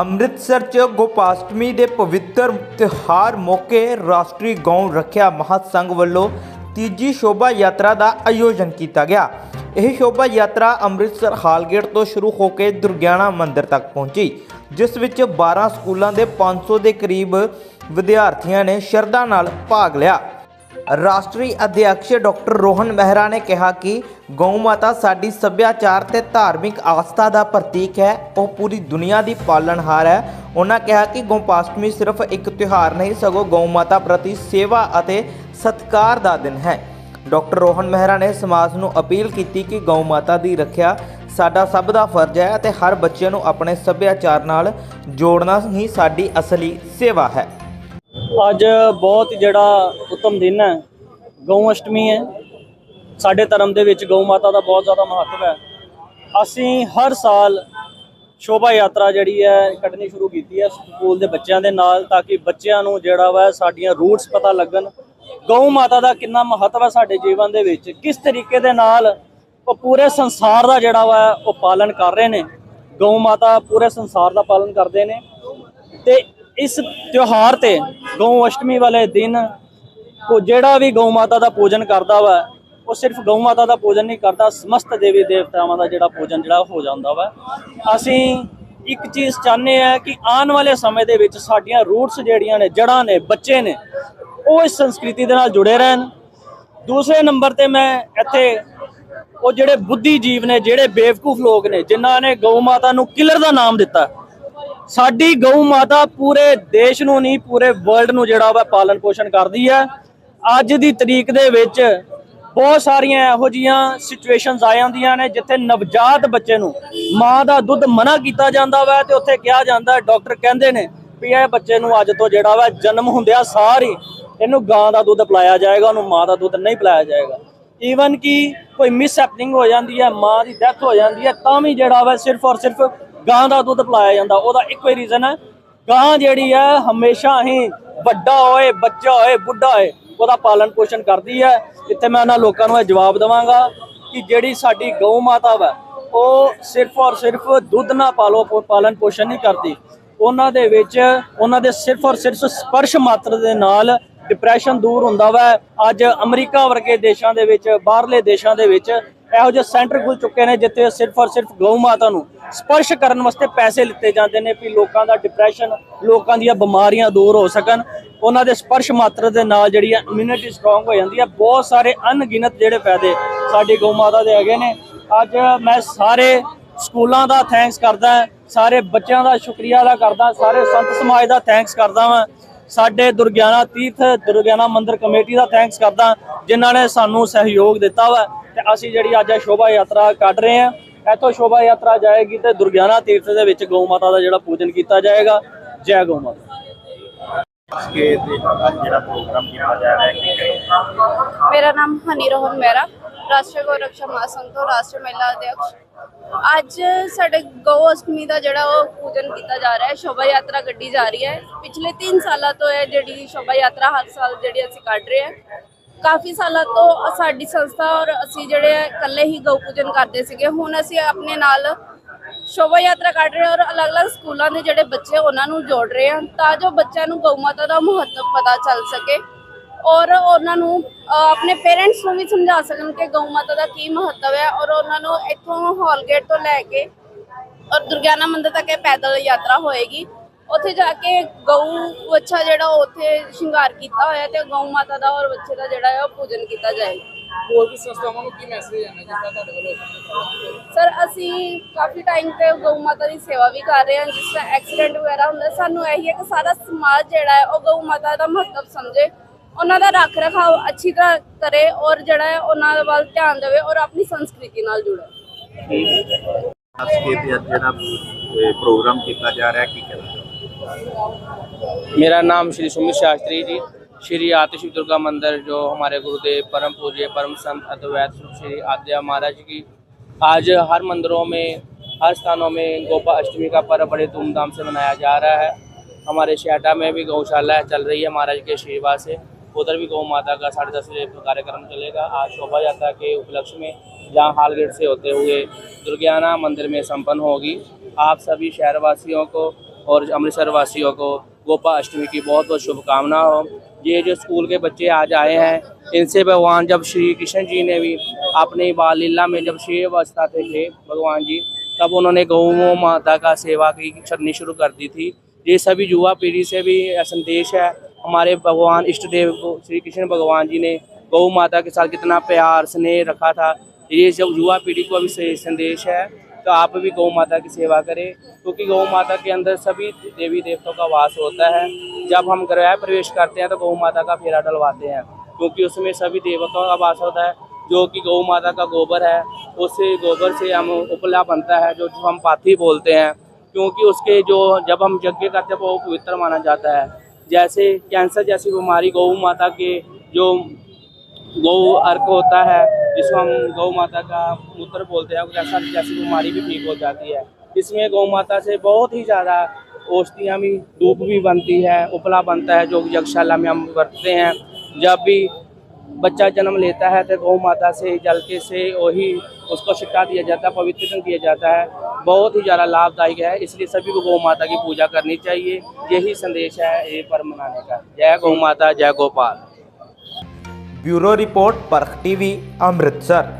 ਅੰਮ੍ਰਿਤਸਰ 'ਚ ਗੋਪਾਸ਼ਟਮੀ ਦੇ ਪਵਿੱਤਰ ਤਿਉਹਾਰ ਮੌਕੇ ਰਾਸ਼ਟਰੀ ਗਊ ਰੱਖਿਆ ਮਹਾਸੰਘ ਵੱਲੋਂ ਤੀਜੀ ਸ਼ੋਭਾ ਯਾਤਰਾ ਦਾ ਆਯੋਜਨ ਕੀਤਾ ਗਿਆ। ਇਹ ਸ਼ੋਭਾ ਯਾਤਰਾ ਅੰਮ੍ਰਿਤਸਰ ਹਾਲਗੇਟ ਤੋਂ ਸ਼ੁਰੂ ਹੋ ਕੇ ਦੁਰਗਿਆਣਾ ਮੰਦਿਰ ਤੱਕ ਪਹੁੰਚੀ, ਜਿਸ ਵਿੱਚ 12 ਸਕੂਲਾਂ ਦੇ 500 ਦੇ ਕਰੀਬ ਵਿਦਿਆਰਥੀਆਂ ਨੇ ਸ਼ਰਧਾ ਨਾਲ ਭਾਗ ਲਿਆ। ਰਾਸ਼ਟਰੀ ਅਧਿਅਕਸ਼ ਡਾਕਟਰ ਰੋਹਨ ਮਹਿਰਾ ਨੇ ਕਿਹਾ ਕਿ ਗਊ ਮਾਤਾ ਸਾਡੀ ਸੱਭਿਆਚਾਰ ਤੇ ਧਾਰਮਿਕ ਆਸਥਾ ਦਾ ਪ੍ਰਤੀਕ ਹੈ, ਉਹ ਪੂਰੀ ਦੁਨੀਆ ਦੀ ਪਾਲਣਹਾਰ ਹੈ। ਉਹਨਾਂ ਕਿਹਾ ਕਿ ਗੋਪਾਸ਼ਟਮੀ ਸਿਰਫ ਇੱਕ ਤਿਉਹਾਰ ਨਹੀਂ, ਸਗੋਂ ਗਊ ਮਾਤਾ ਪ੍ਰਤੀ ਸੇਵਾ ਅਤੇ ਸਤਿਕਾਰ ਦਾ ਦਿਨ ਹੈ। ਡਾਕਟਰ ਰੋਹਨ ਮਹਿਰਾ ਨੇ ਸਮਾਜ ਨੂੰ ਅਪੀਲ ਕੀਤੀ ਕਿ ਗਊ ਮਾਤਾ ਦੀ ਰੱਖਿਆ ਸਾਡਾ ਸਭ ਦਾ ਫਰਜ਼ ਹੈ ਅਤੇ ਹਰ ਬੱਚੇ ਨੂੰ ਆਪਣੇ ਸੱਭਿਆਚਾਰ ਨਾਲ ਜੋੜਨਾ ਹੀ ਸਾਡੀ ਅਸਲੀ ਸੇਵਾ ਹੈ। ਅੱਜ ਬਹੁਤ ਜਿਹੜਾ ਉੱਤਮ ਦਿਨ ਹੈ। ਗਊ ਅਸ਼ਟਮੀ ਹੈ। ਸਾਡੇ ਧਰਮ ਦੇ ਵਿੱਚ ਗਊ ਮਾਤਾ ਦਾ ਬਹੁਤ ਜ਼ਿਆਦਾ ਮਹੱਤਵ ਹੈ। ਅਸੀਂ ਹਰ ਸਾਲ ਸ਼ੋਭਾ ਯਾਤਰਾ ਜਿਹੜੀ ਹੈ, ਕੱਢਣੀ ਸ਼ੁਰੂ ਕੀਤੀ ਹੈ ਸਕੂਲ ਦੇ ਬੱਚਿਆਂ ਦੇ ਨਾਲ ਤਾਂ ਕਿ ਬੱਚਿਆਂ ਨੂੰ ਜਿਹੜਾ ਵਾ ਸਾਡੀਆਂ ਰੂਟਸ ਪਤਾ ਲੱਗਣ। ਗਊ ਮਾਤਾ ਦਾ ਕਿੰਨਾ ਮਹੱਤਵ ਹੈ ਸਾਡੇ ਜੀਵਨ ਦੇ ਵਿੱਚ। ਕਿਸ ਤਰੀਕੇ ਦੇ ਨਾਲ ਉਹ ਪੂਰੇ ਸੰਸਾਰ ਦਾ ਜਿਹੜਾ ਵਾ ਉਹ ਪਾਲਣ ਕਰ ਰਹੇ ਨੇ। ਗਊ ਮਾਤਾ ਪੂਰੇ ਸੰਸਾਰ ਦਾ ਪਾਲਣ ਕਰਦੇ ਨੇ। ਤੇ ਇਸ ਤਿਉਹਾਰ ਤੇ ਗਊ ਅਸ਼ਟਮੀ ਵਾਲੇ ਦਿਨ ਉਹ ਜਿਹੜਾ ਵੀ ਗਊ ਮਾਤਾ ਦਾ ਪੂਜਨ ਕਰਦਾ ਵਾ, ਉਹ ਸਿਰਫ ਗਊ ਮਾਤਾ ਦਾ ਪੂਜਨ ਨਹੀਂ ਕਰਦਾ, ਸਮਸਤ ਦੇਵੀ ਦੇਵਤਾਵਾਂ ਦਾ ਜਿਹੜਾ ਪੂਜਨ ਜਿਹੜਾ ਹੋ ਜਾਂਦਾ ਵਾ। ਅਸੀਂ ਇੱਕ ਚੀਜ਼ ਚਾਹੁੰਦੇ ਆ ਕਿ ਆਉਣ ਵਾਲੇ ਸਮੇਂ ਦੇ ਵਿੱਚ ਸਾਡੀਆਂ ਰੂਟਸ ਜਿਹੜੀਆਂ ਨੇ, ਜੜ੍ਹਾਂ ਨੇ, ਬੱਚੇ ਨੇ, ਉਹ ਇਸ ਸੰਸਕ੍ਰਿਤੀ ਦੇ ਨਾਲ ਜੁੜੇ ਰਹਿਣ। ਦੂਸਰੇ ਨੰਬਰ ਤੇ ਮੈਂ ਇੱਥੇ ਉਹ ਜਿਹੜੇ ਬੁੱਧੀ ਜੀਵ ਨੇ, ਜਿਹੜੇ ਬੇਵਕੂਫ ਲੋਕ ਨੇ, ਜਿਨ੍ਹਾਂ ਨੇ ਗਊ ਮਾਤਾ ਨੂੰ ਕਿਲਰ ਦਾ ਨਾਮ ਦਿੱਤਾ ਸਾਡੀ ਗਊ ਮਾਤਾ ਪੂਰੇ ਦੇਸ਼ ਨੂੰ ਨਹੀਂ, ਪੂਰੇ ਵਰਲਡ ਨੂੰ ਜਿਹੜਾ ਵਾ ਪਾਲਣ ਪੋਸ਼ਣ ਕਰਦੀ ਹੈ। ਅੱਜ ਦੀ ਤਰੀਕ ਦੇ ਵਿੱਚ ਬਹੁਤ ਸਾਰੀਆਂ ਇਹੋ ਜੀਆਂ ਸਿਚੁਏਸ਼ਨਸ ਆ ਜਾਂਦੀਆਂ ਨੇ, ਜਿੱਥੇ ਨਵਜਾਤ ਬੱਚੇ ਨੂੰ ਮਾਂ ਦਾ ਦੁੱਧ ਮਨਾ ਕੀਤਾ ਜਾਂਦਾ ਵਾ ਤੇ ਉੱਥੇ ਕਿਹਾ ਜਾਂਦਾ ਡਾਕਟਰ ਕਹਿੰਦੇ ਨੇ ਵੀ ਇਹ ਬੱਚੇ ਨੂੰ ਅੱਜ ਤੋਂ ਜਿਹੜਾ ਵਾ ਜਨਮ ਹੁੰਦਿਆਂ ਸਾਰੀ ਇਹਨੂੰ ਗਾਂ ਦਾ ਦੁੱਧ ਪਿਲਾਇਆ ਜਾਏਗਾ, ਉਹਨੂੰ ਮਾਂ ਦਾ ਦੁੱਧ ਨਹੀਂ ਪਿਲਾਇਆ ਜਾਏਗਾ। ਈਵਨ ਕਿ ਕੋਈ ਮਿਸ ਹੈਪਨਿੰਗ ਹੋ ਜਾਂਦੀ ਹੈ, ਮਾਂ ਦੀ ਡੈਥ ਹੋ ਜਾਂਦੀ ਹੈ, ਤਾਂ ਵੀ ਜਿਹੜਾ ਵਾ ਸਿਰਫ ਔਰ ਸਿਰਫ ਗਾਂ ਦਾ ਦੁੱਧ ਪਿਲਾਇਆ ਜਾਂਦਾ, ਉਹਦਾ ਇੱਕੋ ਹੀ ਰੀਜ਼ਨ ਹੈ, ਗਾਂ ਜਿਹੜੀ ਹੈ ਹਮੇਸ਼ਾ ਹੀ ਵੱਡਾ ਹੋਏ, ਬੱਚਾ ਹੋਏ, ਬੁੱਢਾ ਹੋਏ, ਉਹਦਾ ਪਾਲਣ ਪੋਸ਼ਣ ਕਰਦੀ ਹੈ। ਇੱਥੇ ਮੈਂ ਉਹਨਾਂ ਲੋਕਾਂ ਨੂੰ ਇਹ ਜਵਾਬ ਦਵਾਂਗਾ ਕਿ ਜਿਹੜੀ ਸਾਡੀ ਗਊ ਮਾਤਾ ਵਾ, ਉਹ ਸਿਰਫ ਔਰ ਸਿਰਫ ਦੁੱਧ ਨਾ ਪਾਲੋ ਪੋ- ਪਾਲਣ ਪੋਸ਼ਣ ਨਹੀਂ ਕਰਦੀ। ਉਹਨਾਂ ਦੇ ਵਿੱਚ, ਉਹਨਾਂ ਦੇ ਸਿਰਫ ਔਰ ਸਿਰਫ ਸਪਰਸ਼ ਮਾਤਰ ਦੇ ਨਾਲ ਡਿਪਰੈਸ਼ਨ ਦੂਰ ਹੁੰਦਾ ਵਾ। ਅੱਜ ਅਮਰੀਕਾ ਵਰਗੇ ਦੇਸ਼ਾਂ ਦੇ ਵਿੱਚ, ਬਾਹਰਲੇ ਦੇਸ਼ਾਂ ਦੇ ਵਿੱਚ ਇਹੋ ਜਿਹੇ ਸੈਂਟਰ ਖੁੱਲ ਚੁੱਕੇ ਨੇ ਜਿੱਥੇ ਸਿਰਫ ਔਰ ਸਿਰਫ ਗਊ ਮਾਤਾ ਨੂੰ ਸਪਰਸ਼ ਕਰਨ ਵਾਸਤੇ ਪੈਸੇ ਲਿੱਤੇ ਜਾਂਦੇ ਨੇ ਵੀ ਲੋਕਾਂ ਦਾ ਡਿਪਰੈਸ਼ਨ ਲੋਕਾਂ ਦੀਆਂ ਬਿਮਾਰੀਆਂ ਦੂਰ ਹੋ ਸਕਣ। ਉਹਨਾਂ ਦੇ ਸਪਰਸ਼ ਮਾਤਰ ਦੇ ਨਾਲ ਜਿਹੜੀ ਹੈ ਇਮਿਊਨਿਟੀ ਸਟਰੋਂਗ ਹੋ ਜਾਂਦੀ ਹੈ ਬਹੁਤ ਸਾਰੇ ਅਣਗਿਣਤ ਜਿਹੜੇ ਫਾਇਦੇ ਸਾਡੀ ਗਊ ਮਾਤਾ ਦੇ ਹੈਗੇ ਨੇ। ਅੱਜ ਮੈਂ ਸਾਰੇ ਸਕੂਲਾਂ ਦਾ ਥੈਂਕਸ ਕਰਦਾ, ਸਾਰੇ ਬੱਚਿਆਂ ਦਾ ਸ਼ੁਕਰੀਆ ਅਦਾ ਕਰਦਾ, ਸਾਰੇ ਸੰਤ ਸਮਾਜ ਦਾ ਥੈਂਕਸ ਕਰਦਾ ਵਾਂ। ਸਾਡੇ ਦੁਰਗਿਆਨਾ ਤੀਰਥ ਦੁਰਗਿਆਨਾ ਮੰਦਿਰ ਕਮੇਟੀ ਦਾ ਥੈਂਕਸ ਕਰਦਾ ਜਿਨ੍ਹਾਂ ਨੇ ਸਾਨੂੰ ਸਹਿਯੋਗ ਦਿੱਤਾ ਵਾ ਤੇ ਅਸੀਂ ਜਿਹੜੀ ਅੱਜ ਸ਼ੋਭਾ ਯਾਤਰਾ ਕੱਢ ਰਹੇ ਹਾਂ ਇੱਥੋਂ ਸ਼ੋਭਾ ਯਾਤਰਾ ਜਾਏਗੀ ਤੇ ਦੁਰਗਿਆਨਾ ਤੀਰਥ ਦੇ ਵਿੱਚ ਗਊ ਮਾਤਾ ਦਾ ਜਿਹੜਾ ਪੂਜਨ ਕੀਤਾ ਜਾਏਗਾ। ਜੈ ਗਊ ਮਾਤਾ। ਕੇ ਤੇ ਅੱਜ ਜਿਹੜਾ ਪ੍ਰੋਗਰਾਮ ਕੀਤਾ ਜਾ ਰਿਹਾ ਹੈ ਕੀ ਕਹੇਗਾ ਮੇਰਾ ਨਾਮ ਹਨੀ ਰੋਹਨ ਮਹਿਰਾ ਰਾਸ਼ਟਰੀ ਗੋ ਰਕਸ਼ਾ ਮਹਾਸੰਘ ਤੋਂ ਰਾਸ਼ਟਰੀ ਮਹਿਲਾ ਅਧਿਕਸ਼ ਅੱਜ ਸਾਡੇ ਗਊ ਅਸ਼ਟਮੀ ਦਾ ਜਿਹੜਾ ਉਹ ਪੂਜਨ ਕੀਤਾ ਜਾ ਰਿਹਾ ਹੈ, ਸ਼ੋਭਾ ਯਾਤਰਾ ਕੱਢੀ ਜਾ ਰਹੀ ਹੈ। ਪਿਛਲੇ 3 ਸਾਲਾਂ ਤੋਂ ਇਹ ਜਿਹੜੀ ਸ਼ੋਭਾ ਯਾਤਰਾ ਹਰ ਸਾਲ ਜਿਹੜੀ ਅਸੀਂ ਕੱਢ ਰਹੇ ਹਾਂ। ਕਾਫੀ ਸਾਲਾਂ ਤੋਂ ਸਾਡੀ ਸੰਸਥਾ ਔਰ ਅਸੀਂ ਜਿਹੜੇ ਆ ਇਕੱਲੇ ਹੀ ਗਊ ਪੂਜਨ ਕਰਦੇ ਸੀਗੇ, ਹੁਣ ਅਸੀਂ ਆਪਣੇ ਨਾਲ ਸ਼ੋਭਾ ਯਾਤਰਾ ਕੱਢ ਰਹੇ ਔਰ ਅਲੱਗ-ਅਲੱਗ ਸਕੂਲਾਂ ਦੇ ਜਿਹੜੇ ਬੱਚੇ ਉਹਨਾਂ ਨੂੰ ਜੋੜ ਰਹੇ ਹਾਂ ਤਾਂ ਜੋ ਬੱਚਿਆਂ ਨੂੰ ਗਊ ਮਾਤਾ ਦਾ ਮਹੱਤਵ ਪਤਾ ਚੱਲ ਸਕੇ। ਔਰ ਉਹਨਾਂ ਨੂੰ ਆਪਣੇ ਪੇਰੈਂਟਸ ਨੂੰ ਵੀ ਸਮਝਾ ਸਕਣ ਕਿ ਗਊ ਮਾਤਾ ਦਾ ਕੀ ਮਹੱਤਵ ਹੈ ਔਰ ਉਹਨਾਂ ਨੂੰ ਇੱਥੋਂ ਹਾਲਗੇਟ ਤੋਂ ਲੈ ਕੇ ਔਰ ਦੁਰਗਿਆਨਾ ਮੰਦਿਰ ਤੱਕ ਇਹ ਪੈਦਲ ਯਾਤਰਾ ਹੋਏਗੀ। ਉੱਥੇ ਜਾ ਕੇ ਗਊ ਬੱਚਾ ਜਿਹੜਾ ਉੱਥੇ ਸ਼ਿੰਗਾਰ ਕੀਤਾ ਹੋਇਆ ਤੇ ਗਊ ਮਾਤਾ ਦਾ ਔਰ ਬੱਚੇ ਦਾ ਜਿਹੜਾ ਹੈ ਉਹ ਪੂਜਨ ਕੀਤਾ ਜਾਏਗਾ। ਹੋਰ ਵੀ ਸੰਸਥਾਵਾਂ ਨੂੰ ਕੀ ਮੈਸੇਜ ਆਣਾ ਤਰ੍ਹਾਂ ਤੁਹਾਡੇ ਵੱਲੋਂ? ਸਰ ਅਸੀਂ ਕਾਫੀ ਟਾਈਮ ਤੇ ਗਊ ਮਾਤਾ ਦੀ ਸੇਵਾ ਵੀ ਕਰ ਰਹੇ ਹਾਂ ਜਿਸ ਤਰ੍ਹਾਂ ਐਕਸੀਡੈਂਟ ਵਗੈਰਾ ਹੁੰਦਾ ਸਾਨੂੰ ਇਹੀ ਹੈ ਕਿ ਸਾਰਾ ਸਮਾਜ ਜਿਹੜਾ ਹੈ ਉਹ ਗਊ ਮਾਤਾ ਦਾ ਮਹੱਤਵ ਸਮਝੇ। ਉਹਨਾਂ ਦਾ ਰੱਖ ਰਖਾਵ ਅੱਛੀ ਤਰ੍ਹਾਂ ਕਰੇ ਔਰ ਜਿਹੜਾ ਹੈ ਉਹਨਾਂ ਦੇ ਵੱਲ ਧਿਆਨ ਦੇਵੇ ਔਰ ਆਪਣੀ ਸੰਸਕ੍ਰਿਤੀ ਨਾਲ ਜੁੜੇ ਅੱਜ ਕੇ ਤੇ ਅੱਜ ਜਿਹੜਾ ਇਹ ਪ੍ਰੋਗਰਾਮ ਕੀਤਾ ਜਾ ਰਿਹਾ ਹੈ ਕੀ ਕਹੇਗਾ मेरा नाम श्री सुमित शास्त्री जी श्री आतिशिव दुर्गा मंदिर जो हमारे गुरुदेव परम पूज्य परम संत अद्वैत श्री आद्या महाराज की आज हर मंदिरों में हर स्थानों में गोपा अष्टमी का पर्व बड़े धूमधाम से मनाया जा रहा है हमारे शेटा में भी गौशाला चल रही है महाराज के आशीर्वाद से उधर भी गौ माता का साढ़े दस बजे कार्यक्रम चलेगा। आज शोभा यात्रा के उपलक्ष्य में जहाँ हाल हालगेट से होते हुए दुर्गियाना मंदिर में संपन्न होगी। आप सभी शहरवासियों को और अमृतसर वासियों को गोपा अष्टमी की बहुत बहुत शुभकामना हो ये जो स्कूल के बच्चे आज आए हैं, इनसे भगवान जब श्री कृष्ण जी ने भी अपनी बाल लीला में जब शेर अवस्था थे थे भगवान जी, तब उन्होंने गौ माता का सेवा की करनी शुरू कर दी थी। ये सभी युवा पीढ़ी से भी संदेश है हमारे भगवान, इष्ट देव को, श्री कृष्ण भगवान जी ने गौ माता के साथ कितना प्यार, स्नेह रखा था। ये जब युवा पीढ़ी को भी से- संदेश है तो आप भी गौ माता की सेवा करें, क्योंकि गौ माता के अंदर सभी देवी देवताओं का वास होता है। जब हम गृह प्रवेश करते हैं तो गौ माता का फेरा डलवाते हैं, क्योंकि उसमें सभी देवताओं का वास होता है, जो कि गौ माता का गोबर है उस गोबर से हम उपला बनता है, जो जो हम पाथी बोलते हैं, क्योंकि उसके जो, जब हम यज्ञ करते हैं वो पवित्र माना जाता है। जैसे कैंसर जैसी बीमारी गौ माता के जो गौ अर्क होता है, जिसको हम गौ माता का मूत्र बोलते हैं कैंसर जैसी बीमारी भी ठीक हो जाती है। इसमें गौ माता से बहुत ही ज़्यादा औषधियाँ भी धूप भी बनती है, उपला बनता है, जो यज्ञशाला में हम बरतते हैं। जब भी बच्चा जन्म लेता है तो गौ माता से जल के से वही उसको छिट्टा दिया जाता है पवित्र किया जाता है बहुत ही ज़्यादा लाभदायक है इसलिए सभी को गौ माता की पूजा करनी चाहिए यही संदेश है ये पर्व मनाने का जय गौ माता जय Gopal bureau report Parakh TV Amritsar